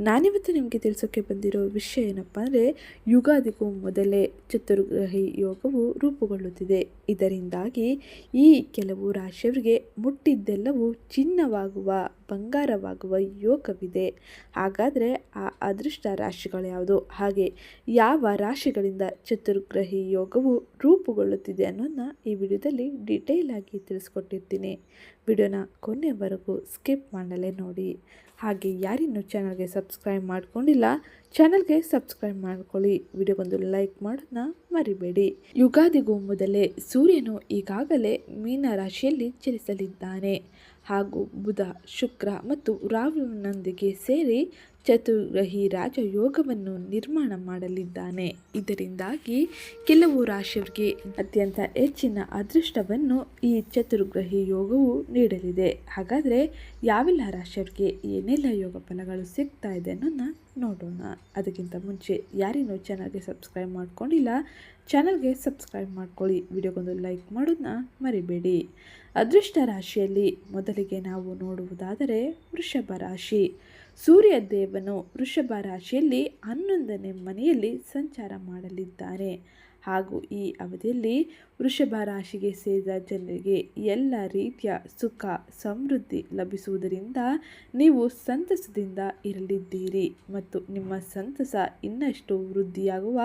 ನಾನಿವತ್ತು ನಿಮಗೆ ತಿಳಿಸೋಕ್ಕೆ ಬಂದಿರೋ ವಿಷಯ ಏನಪ್ಪ ಅಂದರೆ, ಯುಗಾದಿಗೂ ಮೊದಲೇ ಚತುರ್ಗ್ರಹಿ ಯೋಗವು ರೂಪುಗೊಳ್ಳುತ್ತಿದೆ. ಇದರಿಂದಾಗಿ ಈ ಕೆಲವು ರಾಶಿಯವರಿಗೆ ಮುಟ್ಟಿದ್ದೆಲ್ಲವೂ ಚಿನ್ನವಾಗುವ, ಬಂಗಾರವಾಗುವ ಯೋಗವಿದೆ. ಹಾಗಾದರೆ ಆ ಅದೃಷ್ಟ ರಾಶಿಗಳು ಯಾವುದು? ಹಾಗೆ ಯಾವ ರಾಶಿಗಳಿಂದ ಚತುರ್ಗ್ರಹಿ ಯೋಗವು ರೂಪುಗೊಳ್ಳುತ್ತಿದೆ ಅನ್ನೋದನ್ನ ಈ ವಿಡಿಯೋದಲ್ಲಿ ಡೀಟೇಲ್ ಆಗಿ ತಿಳಿಸ್ಕೊಟ್ಟಿರ್ತೀನಿ. ವಿಡಿಯೋನ ಕೊನೆಯವರೆಗೂ ಸ್ಕಿಪ್ ಮಾಡಲೇ ನೋಡಿ. ಹಾಗೆ ಯಾರಿನ್ನೂ ಚಾನಲ್ಗೆ ಸಬ್ಸ್ಕ್ರೈಬ್ ಮಾಡ್ಕೊಂಡಿಲ್ಲ. ಚಾನಲ್ಗೆ ಸಬ್ಸ್ಕ್ರೈಬ್ ಮಾಡ್ಕೊಳ್ಳಿ. ವಿಡಿಯೋಗೊಂದು ಲೈಕ್ ಮಾಡೋದನ್ನ ಮರಿಬೇಡಿ. ಯುಗಾದಿಗೂ ಮೊದಲೇ ಸೂರ್ಯನು ಈಗಾಗಲೇ ಮೀನ ರಾಶಿಯಲ್ಲಿ ಚಲಿಸಲಿದ್ದಾನೆ. ಹಾಗೂ ಬುಧ, ಶುಕ್ರ ಮತ್ತು ರಾಹುವಿನೊಂದಿಗೆ ಸೇರಿ ಚತುರ್ಗ್ರಹಿ ರಾಜಯೋಗವನ್ನು ನಿರ್ಮಾಣ ಮಾಡಲಿದ್ದಾನೆ. ಇದರಿಂದಾಗಿ ಕೆಲವು ರಾಶಿಯವರಿಗೆ ಅತ್ಯಂತ ಹೆಚ್ಚಿನ ಅದೃಷ್ಟವನ್ನು ಈ ಚತುರ್ಗ್ರಹಿ ಯೋಗವು ನೀಡಲಿದೆ. ಹಾಗಾದರೆ ಯಾವೆಲ್ಲ ರಾಶಿಯವರಿಗೆ ಏನೆಲ್ಲ ಯೋಗ ಫಲಗಳು ಸಿಗ್ತಾ ಇದೆ ಅನ್ನೋದನ್ನ ನೋಡೋಣ. ಅದಕ್ಕಿಂತ ಮುಂಚೆ ಯಾರಿನ್ನೂ ಚಾನಲ್ಗೆ ಸಬ್ಸ್ಕ್ರೈಬ್ ಮಾಡ್ಕೊಂಡಿಲ್ಲ ಚಾನಲ್ಗೆ ಸಬ್ಸ್ಕ್ರೈಬ್ ಮಾಡ್ಕೊಳ್ಳಿ. ವಿಡಿಯೋಗೊಂದು ಲೈಕ್ ಮಾಡೋದನ್ನ ಮರಿಬೇಡಿ. ಅದೃಷ್ಟ ರಾಶಿಯಲ್ಲಿ ಮೊದಲಿಗೆ ನಾವು ನೋಡುವುದಾದರೆ ವೃಷಭ ರಾಶಿ. ಸೂರ್ಯ ದೇವನು ವೃಷಭ ರಾಶಿಯಲ್ಲಿ ಹನ್ನೊಂದನೇ ಮನೆಯಲ್ಲಿ ಸಂಚಾರ ಮಾಡಲಿದ್ದಾನೆ ಹಾಗೂ ಈ ಅವಧಿಯಲ್ಲಿ ವೃಷಭ ರಾಶಿಗೆ ಸೇರಿದ ಜನರಿಗೆ ಎಲ್ಲ ರೀತಿಯ ಸುಖ, ಸಮೃದ್ಧಿ ಲಭಿಸುವುದರಿಂದ ನೀವು ಸಂತಸದಿಂದ ಇರಲಿದ್ದೀರಿ ಮತ್ತು ನಿಮ್ಮ ಸಂತಸ ಇನ್ನಷ್ಟು ವೃದ್ಧಿಯಾಗುವ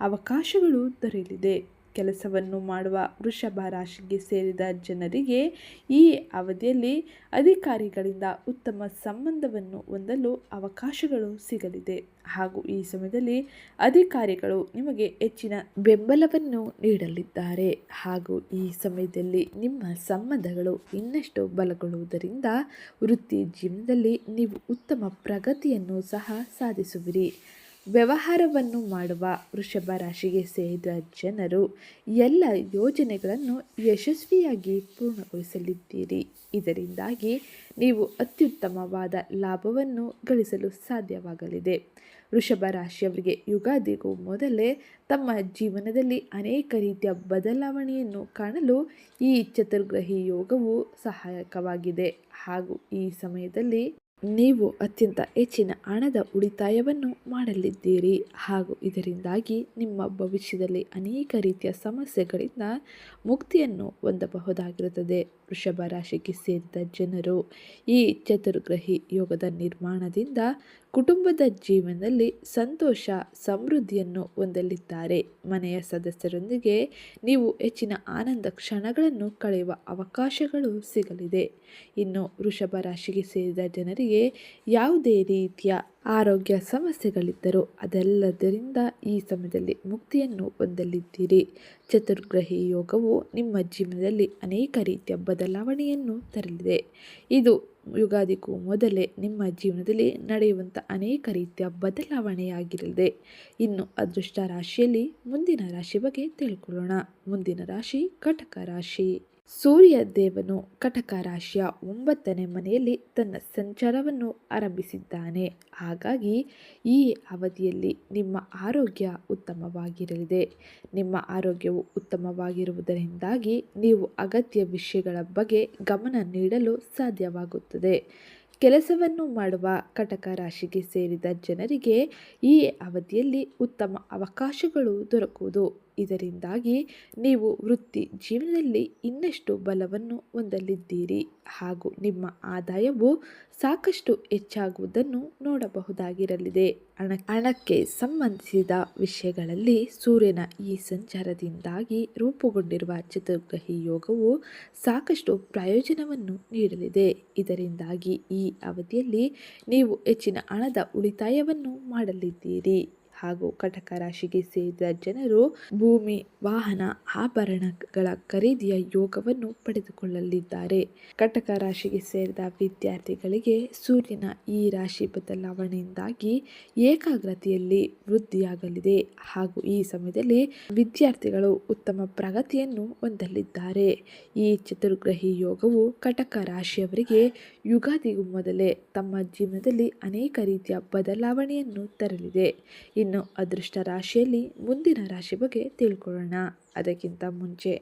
ಅವಕಾಶಗಳು ದೊರೆಯಲಿದೆ. ಕೆಲಸವನ್ನು ಮಾಡುವ ವೃಷಭ ರಾಶಿಗೆ ಸೇರಿದ ಜನರಿಗೆ ಈ ಅವಧಿಯಲ್ಲಿ ಅಧಿಕಾರಿಗಳಿಂದ ಉತ್ತಮ ಸಂಬಂಧವನ್ನು ಹೊಂದಲು ಅವಕಾಶಗಳು ಸಿಗಲಿದೆ. ಹಾಗೂ ಈ ಸಮಯದಲ್ಲಿ ಅಧಿಕಾರಿಗಳು ನಿಮಗೆ ಹೆಚ್ಚಿನ ಬೆಂಬಲವನ್ನು ನೀಡಲಿದ್ದಾರೆ. ಹಾಗೂ ಈ ಸಮಯದಲ್ಲಿ ನಿಮ್ಮ ಸಂಬಂಧಗಳು ಇನ್ನಷ್ಟು ಬಲಗೊಳ್ಳುವುದರಿಂದ ವೃತ್ತಿ ಜೀವನದಲ್ಲಿ ನೀವು ಉತ್ತಮ ಪ್ರಗತಿಯನ್ನು ಸಹ ಸಾಧಿಸುವಿರಿ. ವ್ಯವಹಾರವನ್ನು ಮಾಡುವ ವೃಷಭ ರಾಶಿಗೆ ಸೇರಿದ ಜನರು ಎಲ್ಲ ಯೋಜನೆಗಳನ್ನು ಯಶಸ್ವಿಯಾಗಿ ಪೂರ್ಣಗೊಳಿಸಲಿದ್ದೀರಿ. ಇದರಿಂದಾಗಿ ನೀವು ಅತ್ಯುತ್ತಮವಾದ ಲಾಭವನ್ನು ಗಳಿಸಲು ಸಾಧ್ಯವಾಗಲಿದೆ. ವೃಷಭ ರಾಶಿಯವರಿಗೆ ಯುಗಾದಿಗೂ ಮೊದಲೇ ತಮ್ಮ ಜೀವನದಲ್ಲಿ ಅನೇಕ ರೀತಿಯ ಬದಲಾವಣೆಯನ್ನು ಕಾಣಲು ಈ ಚತುರ್ಗ್ರಹಿ ಯೋಗವು ಸಹಾಯಕವಾಗಿದೆ. ಹಾಗೂ ಈ ಸಮಯದಲ್ಲಿ ನೀವು ಅತ್ಯಂತ ಹೆಚ್ಚಿನ ಹಣದ ಉಳಿತಾಯವನ್ನು ಮಾಡಲಿದ್ದೀರಿ. ಹಾಗೂ ಇದರಿಂದಾಗಿ ನಿಮ್ಮ ಭವಿಷ್ಯದಲ್ಲಿ ಅನೇಕ ರೀತಿಯ ಸಮಸ್ಯೆಗಳಿಂದ ಮುಕ್ತಿಯನ್ನು ಹೊಂದಬಹುದಾಗಿರುತ್ತದೆ. ವೃಷಭ ರಾಶಿಗೆ ಸೇರಿದ ಜನರು ಈ ಚತುರ್ಗ್ರಹಿ ಯೋಗದ ನಿರ್ಮಾಣದಿಂದ ಕುಟುಂಬದ ಜೀವನದಲ್ಲಿ ಸಂತೋಷ, ಸಮೃದ್ಧಿಯನ್ನು ಹೊಂದಲಿದ್ದಾರೆ. ಮನೆಯ ಸದಸ್ಯರೊಂದಿಗೆ ನೀವು ಹೆಚ್ಚಿನ ಆನಂದ ಕ್ಷಣಗಳನ್ನು ಕಳೆಯುವ ಅವಕಾಶಗಳು ಸಿಗಲಿದೆ. ಇನ್ನು ವೃಷಭ ರಾಶಿಗೆ ಸೇರಿದ ಜನರಿಗೆ ಯಾವುದೇ ರೀತಿಯ ಆರೋಗ್ಯ ಸಮಸ್ಯೆಗಳಿದ್ದರೂ ಅದೆಲ್ಲದರಿಂದ ಈ ಸಮಯದಲ್ಲಿ ಮುಕ್ತಿಯನ್ನು ಹೊಂದಲಿದ್ದೀರಿ. ಚತುರ್ಗ್ರಹಿ ಯೋಗವು ನಿಮ್ಮ ಜೀವನದಲ್ಲಿ ಅನೇಕ ರೀತಿಯ ಬದಲಾವಣೆಯನ್ನು ತರಲಿದೆ. ಇದು ಯುಗಾದಿಗೂ ಮೊದಲೇ ನಿಮ್ಮ ಜೀವನದಲ್ಲಿ ನಡೆಯುವಂಥ ಅನೇಕ ರೀತಿಯ ಬದಲಾವಣೆಯಾಗಿರಲಿದೆ. ಇನ್ನು ಅದೃಷ್ಟ ರಾಶಿಯಲ್ಲಿ ಮುಂದಿನ ರಾಶಿ ಬಗ್ಗೆ ತಿಳ್ಕೊಳ್ಳೋಣ. ಮುಂದಿನ ರಾಶಿ ಕಟಕ ರಾಶಿ. ಸೂರ್ಯ ದೇವನು ಕಟಕ ರಾಶಿಯ ಒಂಬತ್ತನೇ ಮನೆಯಲ್ಲಿ ತನ್ನ ಸಂಚಾರವನ್ನು ಆರಂಭಿಸಿದ್ದಾನೆ. ಹಾಗಾಗಿ ಈ ಅವಧಿಯಲ್ಲಿ ನಿಮ್ಮ ಆರೋಗ್ಯ ಉತ್ತಮವಾಗಿರಲಿದೆ. ನಿಮ್ಮ ಆರೋಗ್ಯವು ಉತ್ತಮವಾಗಿರುವುದರಿಂದಾಗಿ ನೀವು ಅಗತ್ಯ ವಿಷಯಗಳ ಬಗ್ಗೆ ಗಮನ ನೀಡಲು ಸಾಧ್ಯವಾಗುತ್ತದೆ. ಕೆಲಸವನ್ನು ಮಾಡುವ ಕಟಕ ರಾಶಿಗೆ ಸೇರಿದ ಜನರಿಗೆ ಈ ಅವಧಿಯಲ್ಲಿ ಉತ್ತಮ ಅವಕಾಶಗಳು ದೊರಕುವುದು. ಇದರಿಂದಾಗಿ ನೀವು ವೃತ್ತಿ ಜೀವನದಲ್ಲಿ ಇನ್ನಷ್ಟು ಬಲವನ್ನು ಹೊಂದಲಿದ್ದೀರಿ. ಹಾಗೂ ನಿಮ್ಮ ಆದಾಯವು ಸಾಕಷ್ಟು ಹೆಚ್ಚಾಗುವುದನ್ನು ನೋಡಬಹುದಾಗಿರಲಿದೆ. ಹಣ, ಹಣಕ್ಕೆ ಸಂಬಂಧಿಸಿದ ವಿಷಯಗಳಲ್ಲಿ ಸೂರ್ಯನ ಈ ಸಂಚಾರದಿಂದಾಗಿ ರೂಪುಗೊಂಡಿರುವ ಚತುರ್ಗ್ರಹಿ ಯೋಗವು ಸಾಕಷ್ಟು ಪ್ರಯೋಜನವನ್ನು ನೀಡಲಿದೆ. ಇದರಿಂದಾಗಿ ಈ ಅವಧಿಯಲ್ಲಿ ನೀವು ಹೆಚ್ಚಿನ ಹಣದ ಉಳಿತಾಯವನ್ನು ಮಾಡಲಿದ್ದೀರಿ. ಹಾಗೂ ಕಟಕ ರಾಶಿಗೆ ಸೇರಿದ ಜನರು ಭೂಮಿ, ವಾಹನ, ಆಭರಣಗಳ ಖರೀದಿಯ ಯೋಗವನ್ನು ಪಡೆದುಕೊಳ್ಳಲಿದ್ದಾರೆ. ಕಟಕ ರಾಶಿಗೆ ಸೇರಿದ ವಿದ್ಯಾರ್ಥಿಗಳಿಗೆ ಸೂರ್ಯನ ಈ ರಾಶಿ ಬದಲಾವಣೆಯಿಂದಾಗಿ ಏಕಾಗ್ರತೆಯಲ್ಲಿ ವೃದ್ಧಿಯಾಗಲಿದೆ ಹಾಗೂ ಈ ಸಮಯದಲ್ಲಿ ವಿದ್ಯಾರ್ಥಿಗಳು ಉತ್ತಮ ಪ್ರಗತಿಯನ್ನು ಹೊಂದಲಿದ್ದಾರೆ. ಈ ಚತುರ್ಗ್ರಹಿ ಯೋಗವು ಕಟಕ ರಾಶಿಯವರಿಗೆ ಯುಗಾದಿಗೂ ಮೊದಲೇ ತಮ್ಮ ಜೀವನದಲ್ಲಿ ಅನೇಕ ರೀತಿಯ ಬದಲಾವಣೆಯನ್ನು ತರಲಿದೆ. ಇನ್ನು ಅದೃಷ್ಟ ರಾಶಿಯಲ್ಲಿ ಮುಂದಿನ ರಾಶಿ ಬಗ್ಗೆ ತಿಳ್ಕೊಳ್ಳೋಣ. ಅದಕ್ಕಿಂತ ಮುಂಚೆ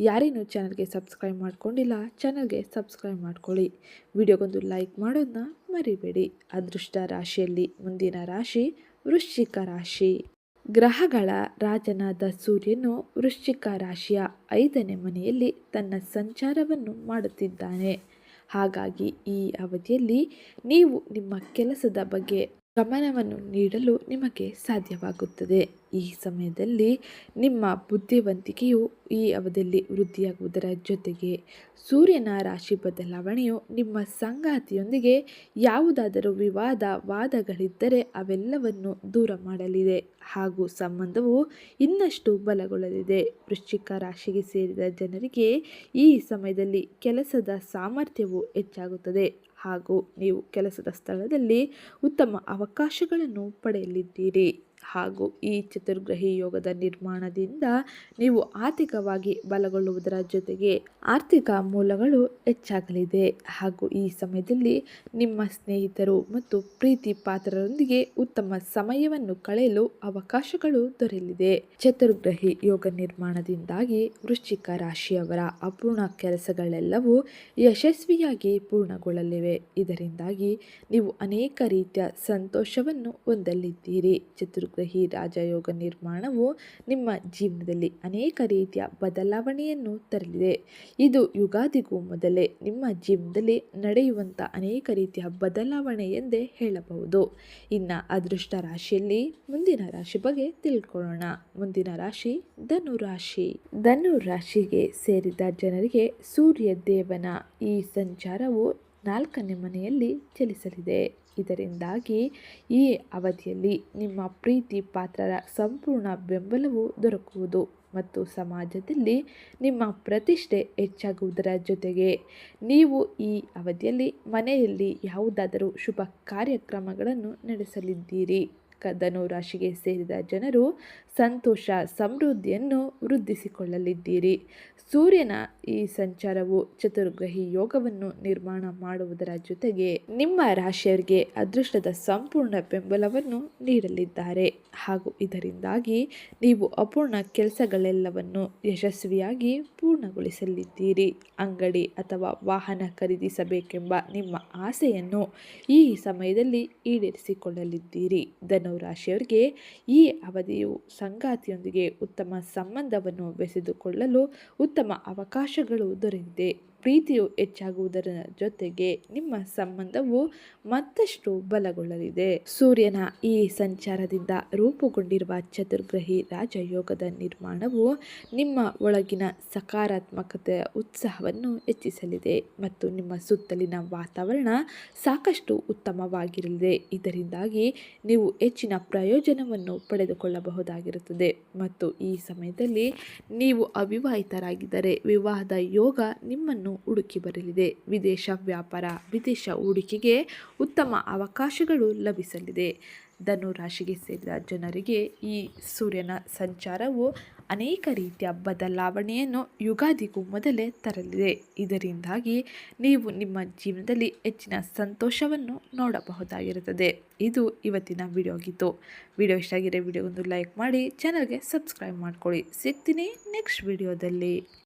ಯಾರೇನು ಚಾನಲ್ಗೆ ಸಬ್ಸ್ಕ್ರೈಬ್ ಮಾಡ್ಕೊಂಡಿಲ್ಲ, ಚಾನಲ್ಗೆ ಸಬ್ಸ್ಕ್ರೈಬ್ ಮಾಡ್ಕೊಳ್ಳಿ. ವಿಡಿಯೋಗೊಂದು ಲೈಕ್ ಮಾಡೋದನ್ನ ಮರಿಬೇಡಿ. ಅದೃಷ್ಟ ರಾಶಿಯಲ್ಲಿ ಮುಂದಿನ ರಾಶಿ ವೃಶ್ಚಿಕ ರಾಶಿ. ಗ್ರಹಗಳ ರಾಜನಾದ ಸೂರ್ಯನು ವೃಶ್ಚಿಕ ರಾಶಿಯ ಐದನೇ ಮನೆಯಲ್ಲಿ ತನ್ನ ಸಂಚಾರವನ್ನು ಮಾಡುತ್ತಿದ್ದಾನೆ. ಹಾಗಾಗಿ ಈ ಅವಧಿಯಲ್ಲಿ ನೀವು ನಿಮ್ಮ ಕೆಲಸದ ಬಗ್ಗೆ ಗಮನವನ್ನು ನೀಡಲು ನಿಮಗೆ ಸಾಧ್ಯವಾಗುತ್ತದೆ. ಈ ಸಮಯದಲ್ಲಿ ನಿಮ್ಮ ಬುದ್ಧಿವಂತಿಕೆಯು ಈ ಅವಧಿಯಲ್ಲಿ ವೃದ್ಧಿಯಾಗುವುದರ ಜೊತೆಗೆ ಸೂರ್ಯನ ರಾಶಿ ಬದಲಾವಣೆಯು ನಿಮ್ಮ ಸಂಗಾತಿಯೊಂದಿಗೆ ಯಾವುದಾದರೂ ವಿವಾದ, ವಾದಗಳಿದ್ದರೆ ಅವೆಲ್ಲವನ್ನು ದೂರ ಮಾಡಲಿದೆ. ಹಾಗೂ ಸಂಬಂಧವು ಇನ್ನಷ್ಟು ಬಲಗೊಳ್ಳಲಿದೆ. ವೃಶ್ಚಿಕ ರಾಶಿಗೆ ಸೇರಿದ ಜನರಿಗೆ ಈ ಸಮಯದಲ್ಲಿ ಕೆಲಸದ ಸಾಮರ್ಥ್ಯವು ಹೆಚ್ಚಾಗುತ್ತದೆ. ಹಾಗೂ ನೀವು ಕೆಲಸದ ಸ್ಥಳದಲ್ಲಿ ಉತ್ತಮ ಅವಕಾಶಗಳನ್ನು ಪಡೆಯಲಿದ್ದೀರಿ. ಹಾಗೂ ಈ ಚತುರ್ಗ್ರಹಿ ಯೋಗದ ನಿರ್ಮಾಣದಿಂದ ನೀವು ಆರ್ಥಿಕವಾಗಿ ಬಲಗೊಳ್ಳುವುದರ ಜೊತೆಗೆ ಆರ್ಥಿಕ ಮೂಲಗಳು ಹೆಚ್ಚಾಗಲಿದೆ. ಹಾಗೂ ಈ ಸಮಯದಲ್ಲಿ ನಿಮ್ಮ ಸ್ನೇಹಿತರು ಮತ್ತು ಪ್ರೀತಿ ಪಾತ್ರರೊಂದಿಗೆ ಉತ್ತಮ ಸಮಯವನ್ನು ಕಳೆಯಲು ಅವಕಾಶಗಳು ದೊರೆಯಲಿದೆ. ಚತುರ್ಗ್ರಹಿ ಯೋಗ ನಿರ್ಮಾಣದಿಂದಾಗಿ ವೃಶ್ಚಿಕ ರಾಶಿಯವರ ಅಪೂರ್ಣ ಕೆಲಸಗಳೆಲ್ಲವೂ ಯಶಸ್ವಿಯಾಗಿ ಪೂರ್ಣಗೊಳ್ಳಲಿವೆ. ಇದರಿಂದಾಗಿ ನೀವು ಅನೇಕ ರೀತಿಯ ಸಂತೋಷವನ್ನು ಹೊಂದಲಿದ್ದೀರಿ. ಚತುರ್ ಗ್ರಹಿ ರಾಜಯೋಗ ನಿರ್ಮಾಣವು ನಿಮ್ಮ ಜೀವನದಲ್ಲಿ ಅನೇಕ ರೀತಿಯ ಬದಲಾವಣೆಯನ್ನು ತರಲಿದೆ. ಇದು ಯುಗಾದಿಗೂ ಮೊದಲೇ ನಿಮ್ಮ ಜೀವನದಲ್ಲಿ ನಡೆಯುವಂಥ ಅನೇಕ ರೀತಿಯ ಬದಲಾವಣೆ ಎಂದೇ ಹೇಳಬಹುದು. ಇನ್ನು ಅದೃಷ್ಟ ರಾಶಿಯಲ್ಲಿ ಮುಂದಿನ ರಾಶಿ ಬಗ್ಗೆ ತಿಳ್ಕೊಳ್ಳೋಣ. ಮುಂದಿನ ರಾಶಿ ಧನು ರಾಶಿ. ಧನು ರಾಶಿಗೆ ಸೇರಿದ ಜನರಿಗೆ ಸೂರ್ಯ ದೇವನ ಈ ಸಂಚಾರವು ನಾಲ್ಕನೇ ಮನೆಯಲ್ಲಿ ಚಲಿಸಲಿದೆ. ಇದರಿಂದಾಗಿ ಈ ಅವಧಿಯಲ್ಲಿ ನಿಮ್ಮ ಪ್ರೀತಿ ಪಾತ್ರರ ಸಂಪೂರ್ಣ ಬೆಂಬಲವು ದೊರಕುವುದು ಮತ್ತು ಸಮಾಜದಲ್ಲಿ ನಿಮ್ಮ ಪ್ರತಿಷ್ಠೆ ಹೆಚ್ಚಾಗುವುದರ ಜೊತೆಗೆ ನೀವು ಈ ಅವಧಿಯಲ್ಲಿ ಮನೆಯಲ್ಲಿ ಯಾವುದಾದರೂ ಶುಭ ಕಾರ್ಯಕ್ರಮಗಳನ್ನು ನಡೆಸಲಿದ್ದೀರಿ. ಧನು ರಾಶಿಗೆ ಸೇರಿದ ಜನರು ಸಂತೋಷ, ಸಮೃದ್ಧಿಯನ್ನು ವೃದ್ಧಿಸಿಕೊಳ್ಳಲಿದ್ದೀರಿ. ಸೂರ್ಯನ ಈ ಸಂಚಾರವು ಚತುರ್ಗ್ರಹಿ ಯೋಗವನ್ನು ನಿರ್ಮಾಣ ಮಾಡುವುದರ ಜೊತೆಗೆ ನಿಮ್ಮ ರಾಶಿಯವರಿಗೆ ಅದೃಷ್ಟದ ಸಂಪೂರ್ಣ ಬೆಂಬಲವನ್ನು ನೀಡಲಿದ್ದಾರೆ. ಹಾಗೂ ಇದರಿಂದಾಗಿ ನೀವು ಅಪೂರ್ಣ ಕೆಲಸಗಳೆಲ್ಲವನ್ನು ಯಶಸ್ವಿಯಾಗಿ ಪೂರ್ಣಗೊಳಿಸಲಿದ್ದೀರಿ. ಅಂಗಡಿ ಅಥವಾ ವಾಹನ ಖರೀದಿಸಬೇಕೆಂಬ ನಿಮ್ಮ ಆಸೆಯನ್ನು ಈ ಸಮಯದಲ್ಲಿ ಈಡೇರಿಸಿಕೊಳ್ಳಲಿದ್ದೀರಿ. ಧನು ರಾಶಿಯವರಿಗೆ ಈ ಅವಧಿಯು ಸಂಗಾತಿಯೊಂದಿಗೆ ಉತ್ತಮ ಸಂಬಂಧವನ್ನು ಬೆಸೆದುಕೊಳ್ಳಲು ಉತ್ತಮ ಅವಕಾಶಗಳು ದೊರೆತಿದೆ ಪ್ರೀತಿಯು ಹೆಚ್ಚಾಗುವುದರ ಜೊತೆಗೆ ನಿಮ್ಮ ಸಂಬಂಧವು ಮತ್ತಷ್ಟು ಬಲಗೊಳ್ಳಲಿದೆ. ಸೂರ್ಯನ ಈ ಸಂಚಾರದಿಂದ ರೂಪುಗೊಂಡಿರುವ ಚತುರ್ಗ್ರಹಿ ರಾಜಯೋಗದ ನಿರ್ಮಾಣವು ನಿಮ್ಮ ಒಳಗಿನ ಸಕಾರಾತ್ಮಕತೆಯ ಉತ್ಸಾಹವನ್ನು ಹೆಚ್ಚಿಸಲಿದೆ ಮತ್ತು ನಿಮ್ಮ ಸುತ್ತಲಿನ ವಾತಾವರಣ ಸಾಕಷ್ಟು ಉತ್ತಮವಾಗಿರಲಿದೆ. ಇದರಿಂದಾಗಿ ನೀವು ಹೆಚ್ಚಿನ ಪ್ರಯೋಜನವನ್ನು ಪಡೆದುಕೊಳ್ಳಬಹುದಾಗಿರುತ್ತದೆ ಮತ್ತು ಈ ಸಮಯದಲ್ಲಿ ನೀವು ಅವಿವಾಹಿತರಾಗಿದ್ದರೆ ವಿವಾಹದ ಯೋಗ ನಿಮ್ಮನ್ನು ಹುಡುಕಿ ಬರಲಿದೆ. ವಿದೇಶ ವ್ಯಾಪಾರ, ವಿದೇಶ ಹೂಡಿಕೆಗೆ ಉತ್ತಮ ಅವಕಾಶಗಳು ಲಭಿಸಲಿದೆ. ಧನು ರಾಶಿಗೆ ಸೇರಿದ ಜನರಿಗೆ ಈ ಸೂರ್ಯನ ಸಂಚಾರವು ಅನೇಕ ರೀತಿಯ ಬದಲಾವಣೆಯನ್ನು ಯುಗಾದಿಗೂ ಮೊದಲೇ ತರಲಿದೆ. ಇದರಿಂದಾಗಿ ನೀವು ನಿಮ್ಮ ಜೀವನದಲ್ಲಿ ಹೆಚ್ಚಿನ ಸಂತೋಷವನ್ನು ನೋಡಬಹುದಾಗಿರುತ್ತದೆ. ಇದು ಇವತ್ತಿನ ವಿಡಿಯೋ ಆಗಿತ್ತು. ವಿಡಿಯೋ ಇಷ್ಟ ಆಗಿರೋ ವಿಡಿಯೋ ಒಂದು ಲೈಕ್ ಮಾಡಿ ಚಾನಲ್ಗೆ ಸಬ್ಸ್ಕ್ರೈಬ್ ಮಾಡ್ಕೊಳ್ಳಿ. ಸಿಗ್ತೀನಿ ನೆಕ್ಸ್ಟ್ ವಿಡಿಯೋದಲ್ಲಿ.